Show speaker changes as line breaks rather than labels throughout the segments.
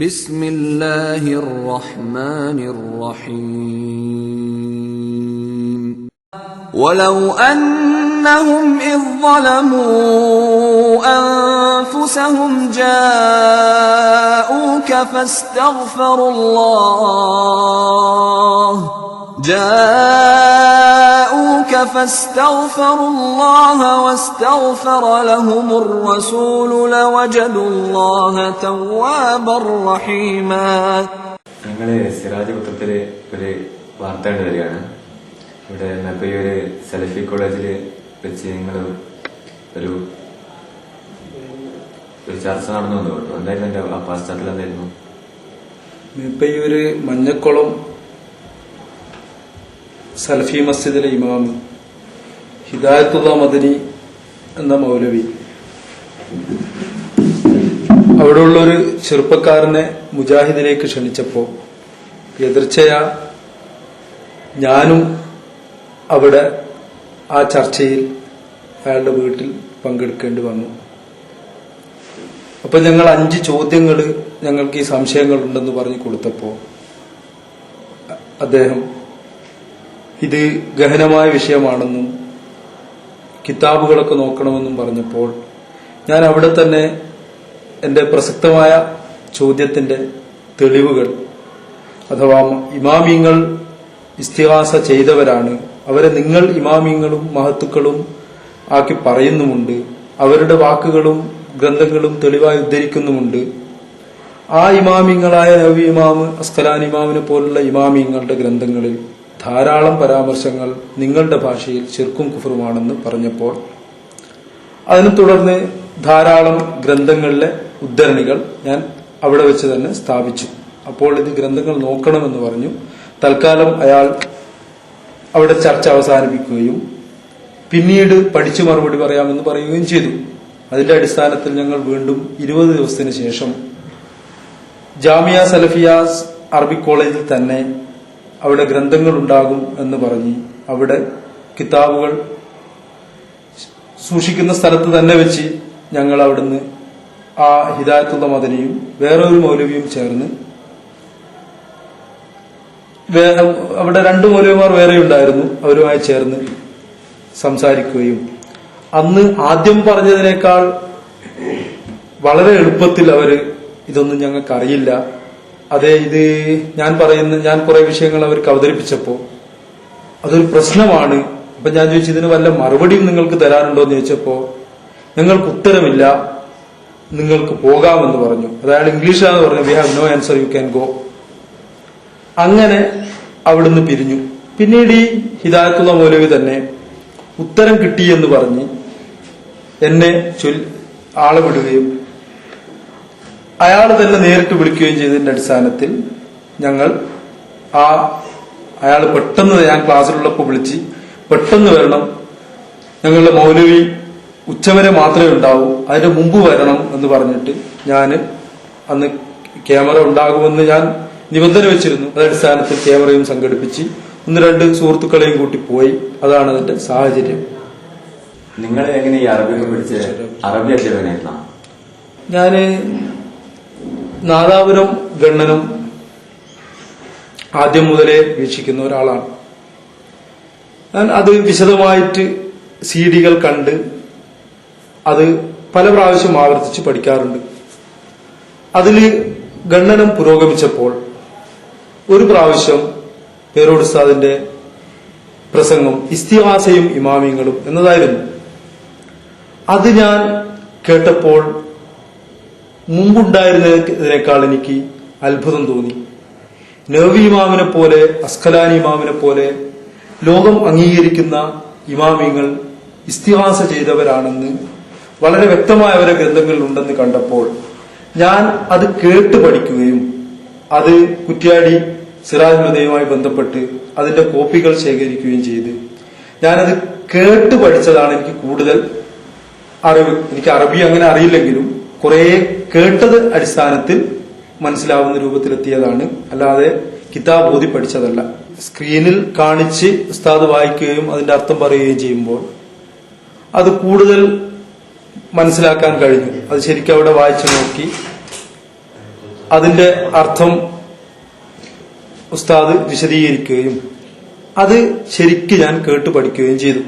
بسم الله الرحمن الرحيم. ولو أنهم إذ ظلموا أنفسهم جاءوك فاستغفروا الله. جاءوك فاستغفروا الله واستغفر لهم الرسول لوجدوا الله توابا رحيما
ഞങ്ങള് സിറാജ് പത്രത്തില് ഒരു വാർത്ത കണ്ടു വരികയാണ് ഇവിടെ ഇപ്പൊ ഈ ഒരു സെലഫി കോളേജിൽ വെച്ച് നിങ്ങൾ ഒരു ഒരു ചർച്ച നടന്നു എന്ന് കേട്ടു എന്തായിരുന്നു എന്റെ ആ പശ്ചാത്തലം എന്തായിരുന്നു
ഇപ്പൊ ഈ ഒരു മഞ്ഞക്കുളം സൽഫി മസ്ജിദിലെ ഇമാം ഹിദായത്തുള്ള മദനി എന്ന മൗലവി. അവിടെയുള്ള ഒരു ചെറുപ്പക്കാരനെ മുജാഹിദിലേക്ക് ക്ഷണിച്ചപ്പോ എതിർച്ചയാ ഞാനും അവിടെ ആ ചർച്ചയിൽ അയാളുടെ വീട്ടിൽ പങ്കെടുക്കേണ്ടി വന്നു. അപ്പൊ ഞങ്ങൾ അഞ്ച് ചോദ്യങ്ങൾ ഞങ്ങൾക്ക് ഈ സംശയങ്ങൾ ഉണ്ടെന്ന് പറഞ്ഞു കൊടുത്തപ്പോ അദ്ദേഹം ഇത് ഗഹനമായ വിഷയമാണെന്നും കിതാബുകളൊക്കെ നോക്കണമെന്നും പറഞ്ഞപ്പോൾ ഞാൻ അവിടെ തന്നെ എന്റെ പ്രസക്തമായ ചോദ്യത്തിന്റെ തെളിവുകൾ അഥവാ ഇമാമിങ്ങൾ ഇസ്തിഹാസ ചെയ്തവരാണ്. അവരെ നിങ്ങൾ ഇമാമിങ്ങളും മഹത്തുക്കളും ആക്കി പറയുന്നുമുണ്ട്. അവരുടെ വാക്കുകളും ഗ്രന്ഥങ്ങളും തെളിവായി ഉദ്ധരിക്കുന്നുമുണ്ട്. ആ ഇമാമിങ്ങളായ നബി ഇമാമ് അസ്കലാൻ ഇമാമിനെ പോലുള്ള ഇമാമിങ്ങളുടെ ഗ്രന്ഥങ്ങളിൽ ധാരാളം പരാമർശങ്ങൾ നിങ്ങളുടെ ഭാഷയിൽ ശിർക്കും കുഫറുമാണെന്ന് പറഞ്ഞപ്പോൾ അതിനെ തുടർന്ന് ധാരാളം ഗ്രന്ഥങ്ങളിലെ ഉദ്ധരണികൾ ഞാൻ അവിടെ വെച്ച് തന്നെ സ്ഥാപിച്ചു. അപ്പോൾ ഇത് ഗ്രന്ഥങ്ങൾ നോക്കണമെന്ന് പറഞ്ഞു. തൽക്കാലം അയാൾ അവിടെ ചർച്ച അവസാനിപ്പിക്കുകയും പിന്നീട് പഠിച്ചു മറുപടി പറയാമെന്ന് പറയുകയും ചെയ്തു. അതിന്റെ അടിസ്ഥാനത്തിൽ ഞങ്ങൾ വീണ്ടും ഇരുപത് ദിവസത്തിന് ശേഷം ജാമിയ സലഫിയാസ് അറബിക് കോളേജിൽ തന്നെ അവിടെ ഗ്രന്ഥങ്ങൾ ഉണ്ടാകും എന്ന് പറഞ്ഞ്. അവിടെ കിതാബുകൾ സൂക്ഷിക്കുന്ന സ്ഥലത്ത് തന്നെ വെച്ച് ഞങ്ങൾ അവിടുന്ന് ആ ഹിദായത്തുള്ള മദനിയും വേറൊരു മൗലവിയും ചേർന്ന് അവിടെ രണ്ട് മൗലവിമാർ വേറെ ഉണ്ടായിരുന്നു. അവരുമായി ചേർന്ന് സംസാരിക്കുകയും അന്ന് ആദ്യം പറഞ്ഞതിനേക്കാൾ വളരെ എളുപ്പത്തിൽ അവർ ഇതൊന്നും ഞങ്ങൾക്ക് അറിയില്ല അതെ ഇത് ഞാൻ പറയുന്ന ഞാൻ കുറെ വിഷയങ്ങൾ അവർക്ക് അവതരിപ്പിച്ചപ്പോ അതൊരു പ്രശ്നമാണ്. അപ്പൊ ഞാൻ ചോദിച്ചു ഇതിന് വല്ല മറുപടിയും നിങ്ങൾക്ക് തരാനുണ്ടോ എന്ന് ചോദിച്ചപ്പോ നിങ്ങൾക്ക് ഉത്തരമില്ല നിങ്ങൾക്ക് പോകാമെന്ന് പറഞ്ഞു. അതായത് ഇംഗ്ലീഷിലാണ് പറഞ്ഞു we have no answer you can go അങ്ങനെ അവിടുന്ന് പിരിഞ്ഞു. പിന്നീട് ഈ ഹിദായത്തുള്ള മൗലവി തന്നെ ഉത്തരം കിട്ടിയെന്ന് പറഞ്ഞ് എന്നെ ചൊൽ ആളെ വിടുകയും അയാൾ തന്നെ നേരിട്ട് വിളിക്കുകയും ചെയ്തതിന്റെ അടിസ്ഥാനത്തിൽ ഞങ്ങൾ ആ അയാൾ പെട്ടെന്ന് ഞാൻ ക്ലാസ്സിലുള്ളപ്പോൾ വിളിച്ച് പെട്ടെന്ന് വരണം ഞങ്ങളുടെ മൗലവി ഉച്ചവരെ മാത്രമേ ഉണ്ടാവൂ അതിന്റെ മുമ്പ് വരണം എന്ന് പറഞ്ഞിട്ട് ഞാൻ അന്ന് ക്യാമറ ഉണ്ടാകുമെന്ന് ഞാൻ നിബന്ധന വെച്ചിരുന്നു. അതടിസ്ഥാനത്തിൽ ക്യാമറയും സംഘടിപ്പിച്ച് ഒന്ന് രണ്ട് സുഹൃത്തുക്കളെയും കൂട്ടി പോയി. അതാണ് അതിന്റെ സാഹചര്യം.
നിങ്ങൾ എങ്ങനെ ഈ അറബിയൊക്കെ പഠിച്ച് അറബി അധ്യാപകനായിരുന്ന
ഞാൻ നാദാപുരം ഗണ്ണനും ആദ്യം മുതലേ വീക്ഷിക്കുന്ന ഒരാളാണ്. ഞാൻ അത് വിശദമായിട്ട് സി ഡികൾ കണ്ട് അത് പല പ്രാവശ്യം ആവർത്തിച്ച് പഠിക്കാറുണ്ട്. അതിൽ ഗണ്ണനം പുരോഗമിച്ചപ്പോൾ ഒരു പ്രാവശ്യം പേരോട് പ്രസംഗം ഇസ്തിഹാസയും ഇമാമിങ്ങളും എന്നതായിരുന്നു. അത് ഞാൻ കേട്ടപ്പോൾ മുമ്പുണ്ടായിരുന്നതിനേക്കാൾ എനിക്ക് അത്ഭുതം തോന്നി. നവി ഇമാമിനെ പോലെ അസ്കലാനി ഇമാമിനെ പോലെ ലോകം അംഗീകരിക്കുന്ന ഇമാമിങ്ങൾ ഇസ്തിഹാസ ചെയ്തവരാണെന്ന് വളരെ വ്യക്തമായ അവരെ ഗ്രന്ഥങ്ങളിൽ ഉണ്ടെന്ന് കണ്ടപ്പോൾ ഞാൻ അത് കേട്ട് പഠിക്കുകയും അത് കുറ്റ്യാടി സിറാജ് ഹൃദയവുമായി ബന്ധപ്പെട്ട് അതിന്റെ കോപ്പികൾ ശേഖരിക്കുകയും ചെയ്ത് ഞാനത് കേട്ട് പഠിച്ചതാണ് എനിക്ക് കൂടുതൽ അറിവ് എനിക്ക് അറബി അങ്ങനെ അറിയില്ലെങ്കിലും കുറെ കേട്ടത് അടിസ്ഥാനത്തിൽ മനസ്സിലാവുന്ന രൂപത്തിലെത്തിയതാണ്. അല്ലാതെ കിതാബ് ഓതി പഠിച്ചതല്ല. സ്ക്രീനിൽ കാണിച്ച് ഉസ്താദ് വായിക്കുകയും അതിന്റെ അർത്ഥം പറയുകയും ചെയ്യുമ്പോൾ അത് കൂടുതൽ മനസ്സിലാക്കാൻ കഴിഞ്ഞു. അത് ശരിക്കും അവിടെ വായിച്ചു നോക്കി. അതിന്റെ അർത്ഥം ഉസ്താദ് വിശദീകരിക്കുകയും അത് ശരിക്ക് ഞാൻ കേട്ടു പഠിക്കുകയും ചെയ്തു.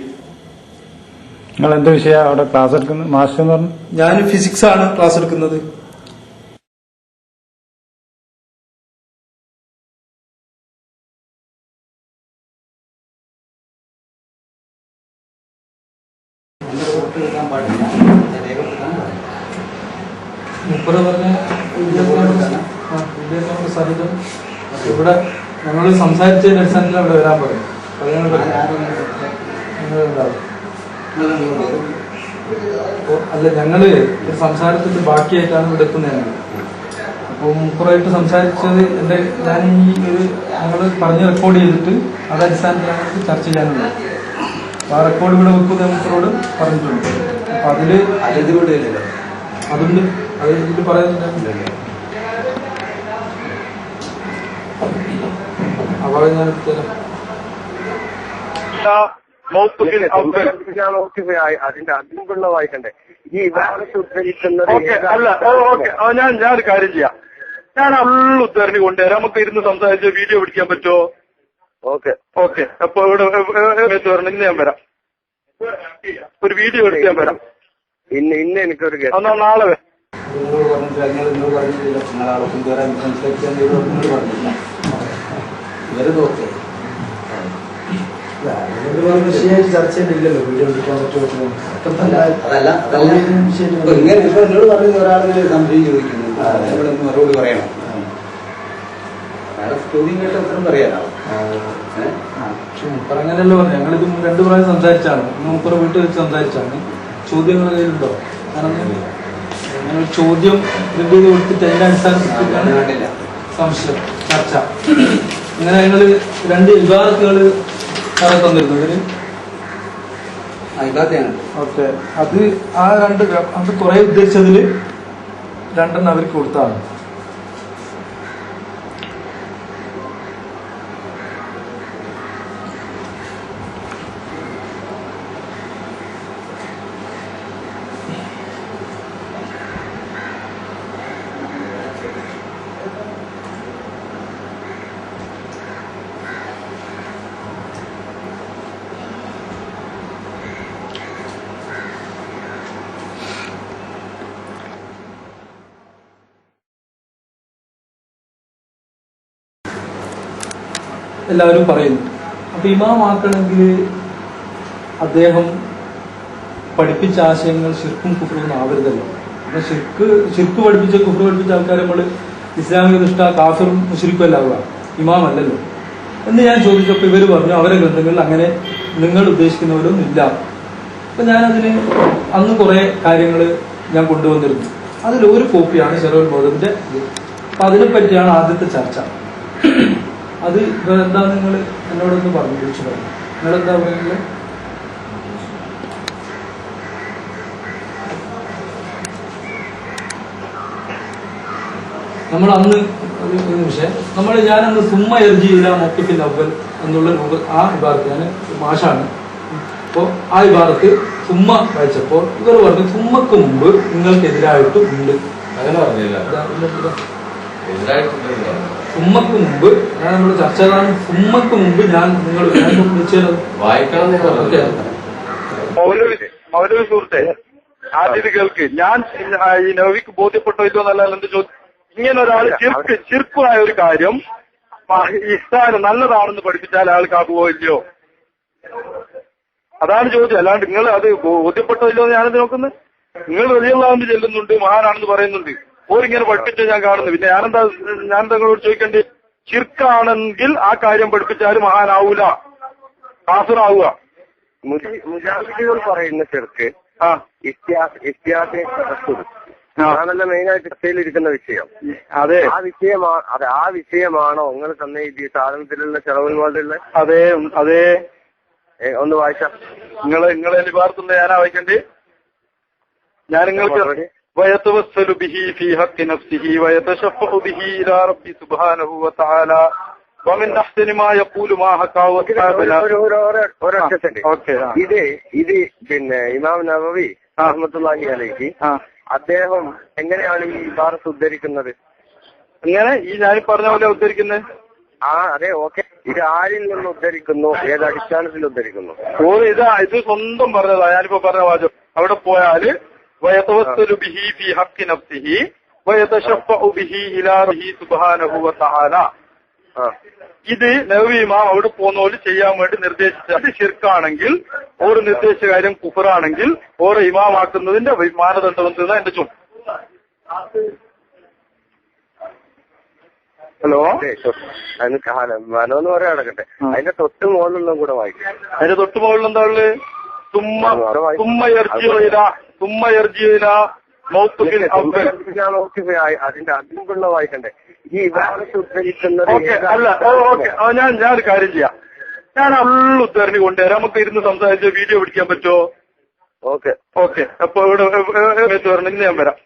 നിങ്ങൾ എന്ത് വിഷയ അവിടെ ക്ലാസ് എടുക്കുന്നത്? മാസ്റ്റർ എന്ന് പറഞ്ഞു.
ഞാൻ ഫിസിക്സ് ആണ് ക്ലാസ് എടുക്കുന്നത്. മുപ്പത് പറഞ്ഞ വിദ്യാഭ്യാസ സഹിതം ഇവിടെ ഞങ്ങൾ സംസാരിച്ചതിന്റെ അടിസ്ഥാനത്തിൽ അവിടെ വരാൻ പറയും. പറയാൻ അല്ല ഞങ്ങൾ സംസാരത്തിന്റെ ബാക്കിയായിട്ടാണ് ഇവിടെ എത്തുന്നത് അപ്പോൾ മുപ്പറായിട്ട് സംസാരിച്ചത് എന്റെ ഞാൻ ഈ ഒരു ഞങ്ങൾ പറഞ്ഞ് റെക്കോർഡ് ചെയ്തിട്ട് അത് അടിസ്ഥാനത്തിലാണ് ചർച്ച ചെയ്യാനുള്ളത്. അപ്പൊ ആ റെക്കോർഡ് ഇവിടെ വെക്കുന്ന മുപ്പറോട് പറഞ്ഞിട്ടുണ്ട്. അപ്പൊ അതിൽ അതുണ്ട്. അത് ഇതിൽ പറയുന്നില്ല അപ്പൊ അത് ഞാൻ
അതിന്റെ അതിനുള്ള വായിക്കണ്ടേ ഈ ഇബാദത്ത് ഉദ്ധരിക്കുന്നത്
അല്ല ഓക്കെ ഞാൻ ഞാൻ ഒരു കാര്യം ചെയ്യാം. ഞാൻ അള്ളു ഉദ്ധരണി കൊണ്ടുവരാം. നമുക്ക് ഇരുന്ന് സംസാരിച്ച് വീഡിയോ പിടിക്കാൻ പറ്റുമോ?
ഓക്കെ
ഓക്കെ അപ്പൊ ഇവിടെ വരണമെങ്കിൽ വരണം ഇന്ന് ഞാൻ വരാം. ഒരു വീഡിയോ എടുത്ത് ഞാൻ വരാം.
ഇന്ന് ഇന്ന് എനിക്കൊരു
എന്നാ നാളെ വരാം
നിങ്ങളോട് പറഞ്ഞിട്ടില്ല നിങ്ങൾ നിങ്ങൾ പറഞ്ഞിട്ടില്ല നിങ്ങളാളെ കൊണ്ടുവരാൻ സംസാരിക്കാൻ നിങ്ങൾ പറഞ്ഞില്ല ഇവരത് ഓക്കെ വിഷയമായിട്ട് ചർച്ച വീഡിയോ എടുക്കാൻ പറ്റുമോ?
അതല്ല അതല്ല. ഇപ്പൊ ഇങ്ങനെ ഇപ്പൊ എന്നോട് പറയുന്ന ഒരാളിങ്ങനെ സംശയം ചോദിക്കുന്നു. ഇവിടെ ഒന്ന് മറുപടി പറയണം. അയാളെ ചോദ്യം കേട്ട ഉത്തരം പറയാനോ?
പക്ഷെ മുപ്പർ അങ്ങനെയല്ലോ പറഞ്ഞു ഞങ്ങളിത് രണ്ടു പ്രാവശ്യം സംസാരിച്ചാണ്. മൂപ്പറ വീട്ടിൽ വെച്ച് സംസാരിച്ചാണ്. ചോദ്യങ്ങൾ ഉണ്ടോ കാരണം അങ്ങനെ ഒരു ചോദ്യം പ്രിന്റ് ചെയ്ത് കൊടുത്തിട്ട് അതിന്റെ
അനുസരിച്ചിട്ടാണ്
സംശയം ചർച്ച. ഇങ്ങനെ ഞങ്ങൾ രണ്ട് വിഭാഗത്തുകൾ സാറെ ഓക്കെ. അത് ആ രണ്ട് അത് കുറെ ഉദ്ദേശിച്ചതിൽ രണ്ടെണ്ണം അവർക്ക് കൊടുത്താണ്. എല്ലാവരും പറയുന്നു. അപ്പൊ ഇമാമാക്കണമെങ്കിൽ അദ്ദേഹം പഠിപ്പിച്ച ആശയങ്ങൾ ശിർക്കും കുഫറും ആവരുതല്ലോ. അപ്പൊ ശിർക്ക് ശിർക്ക് പഠിപ്പിച്ച കുഫർ പഠിപ്പിച്ച ആൾക്കാർ നമ്മൾ ഇസ്ലാമിക ദൃഷ്ട കാഫിറും മുഷിരിക്കും അല്ല ആവുക ഇമാം അല്ലല്ലോ എന്ന് ഞാൻ ചോദിച്ചപ്പോൾ ഇവർ പറഞ്ഞു അവരെ ഗ്രന്ഥങ്ങളിൽ അങ്ങനെ നിങ്ങൾ ഉദ്ദേശിക്കുന്നവരൊന്നും ഇല്ല. അപ്പൊ ഞാനതിന് അന്ന് കുറെ കാര്യങ്ങൾ ഞാൻ കൊണ്ടുവന്നിരുന്നു. അതിൽ ഒരു കോപ്പിയാണ് ഷെറോൽ ബോധത്തിന്റെ അപ്പൊ അതിനെ പറ്റിയാണ് ആദ്യത്തെ ചർച്ച. അത് എന്താ നിങ്ങൾ എന്നോടൊന്ന് പറഞ്ഞു വിളിച്ചു പറഞ്ഞു. നിങ്ങളെന്താ പറയുന്നത്? നമ്മൾ അന്ന് ഒരു നിമിഷം. നമ്മൾ ഞാനന്ന് സുമ്മ എർജിയില്ല മൊത്തത്തിൽ അവൽ എന്നുള്ള രൂപ ആ വിഭാഗത്ത് ഞാൻ മാഷാണ്. അപ്പോൾ ആ വിഭാഗത്ത് സുമ്മ വായിച്ചപ്പോൾ ഇവർ പറഞ്ഞു സുമ്മക്ക് മുമ്പ് നിങ്ങൾക്കെതിരായിട്ട് ഉണ്ട്.
അങ്ങനെ പറഞ്ഞില്ല.
സുമ്മക്ക് മുമ്പ് ഞാൻ നമ്മൾ ചർച്ച ചെയ്താണ് ഉമ്മക്ക് മുമ്പ് ഞാൻ നിങ്ങൾ വിളിച്ചത്
വായിക്കണം
മൗലവി സുഹൃത്തെ ആദ്യം ഇത് കേൾക്ക്. ഞാൻ ഈ നവിക്ക് ബോധ്യപ്പെട്ടോ ഇല്ലോ എന്നല്ല എന്റെ ചോദ്യം ഇങ്ങനെ ഒരാൾ ചിർക്ക് ചിർക്കുമായ ഒരു കാര്യം ഇഷ്ടം ഇസ്താന് നല്ലതാണെന്ന് പഠിപ്പിച്ചാൽ ആൾക്കാകുമോ ഇല്ലയോ? അതാണ് ചോദ്യം. അല്ലാണ്ട് നിങ്ങൾ അത് ബോധ്യപ്പെട്ടോ ഇല്ലോ എന്ന് ഞാനത് നോക്കുന്നത് നിങ്ങൾ വലിയ ചെല്ലുന്നുണ്ട് മഹാനാണെന്ന് പറയുന്നുണ്ട്. ഓരിങ്ങനെ പഠിപ്പിച്ച ഞാൻ കാണുന്നു. പിന്നെ ഞാനെന്താ ഞാൻ നിങ്ങളോട് ചോദിക്കേണ്ടി ചിർക്കാണെങ്കിൽ ആ കാര്യം പഠിപ്പിച്ചാലും മഹാനാവൂല. കാസറാവുക.
മുജാഹിദികൾ പറയുന്ന ചെറുക്ക്
ആ.
മെയിൻ ആയിട്ട് ചർച്ചയിൽ
ഇരിക്കുന്ന
അതാണല്ലോ വിഷയം.
അതെ.
ആ വിഷയമാണ് അതെ ആ വിഷയമാണോ? നിങ്ങൾ തന്നെ ഈ സാധനത്തിലുള്ള ചെലവുകളുള്ള
അതെ അതെ.
ഒന്ന് വായിച്ചാ.
നിങ്ങൾ നിങ്ങളെ നിവാർത്തുന്ന ഞാനാ വായിക്കണ്ടേ ഞാൻ നിങ്ങൾക്ക്? ويتوسل به في حق نفسه ويتشفع به إلى ربي سبحانه وتعالى ومن أحسن ما يقول ما حكاه أصحابنا
ഒരു- ഒരു- ഒരു- ഒരൊറ്റ
ആ,
സെക്കൻഡ്
ഓക്കേ, ആ.
ഇത് ഇത് പിന്നെ ഇമാം നവവി അഹമ്മത്തുല്ലാഹി അലൈഹി
ആ
അദ്ദേഹം എങ്ങനെയാണ് ഈ ഇബാറത്ത് ഉദ്ധരിക്കുന്നത്
അങ്ങനെ ഈ ഞാൻ പറഞ്ഞ പോലെ ഉദ്ധരിക്കുന്നത്
ആ അതെ ഓക്കെ ഇത് ആരിൽ നിന്ന് ഉദ്ധരിക്കുന്നു ഏത് അടിസ്ഥാനത്തിൽ ഉദ്ധരിക്കുന്നു
ഓര് ഇതാ ഇത് സ്വന്തം പറഞ്ഞതാ ഞാനിപ്പോ പറഞ്ഞ വാചകം അവിടെ പോയാല് വയതവസ്സലു ബിഹി في حق നഫ്സിഹി ويتشفع ബിഹി ഇലാ ربه സുബ്ഹാനഹു
وتعالى
ഇത് നബി ഇമാം അവിടെ പോകുന്നോൽ ചെയ്യാൻ വേണ്ടി നിർദ്ദേശിച്ച അത് ശിർക്കാണെങ്കിൽ ഓരോ നിർദ്ദേശ കാര്യം കുഫറാണെങ്കിൽ ഓരോ ഇമാമാക്കുന്നതിന്റെ മാനദണ്ഡം എന്തെന്നാ എന്റെ ചുമ. ഹലോ?
അതിന് മനോന്ന് പറയാൻ നടക്കട്ടെ. അതിന്റെ തൊട്ട് മുകളിലൊന്നും കൂടെ വായിക്കും.
അതിന്റെ തൊട്ട് മുകളിൽ എന്താ ഉള്ളത്? തുമ്മ തുമ്മ
ഞാൻ അതിന്റെ അതിനുള്ള വായിക്കണ്ടേ ഈ ഉദ്ധരിക്കുന്നത്
അല്ല ഓക്കെ ഞാൻ ഒരു കാര്യം ചെയ്യാം ഞാൻ അള്ളു ഉദ്ധരണി കൊണ്ടുവരാം നമുക്ക് ഇരുന്ന് സംസാരിച്ച് വീഡിയോ പിടിക്കാൻ പറ്റുമോ
ഓക്കെ
ഓക്കെ അപ്പൊ ഇവിടെ വരണം ഇന്ന് ഞാൻ വരാം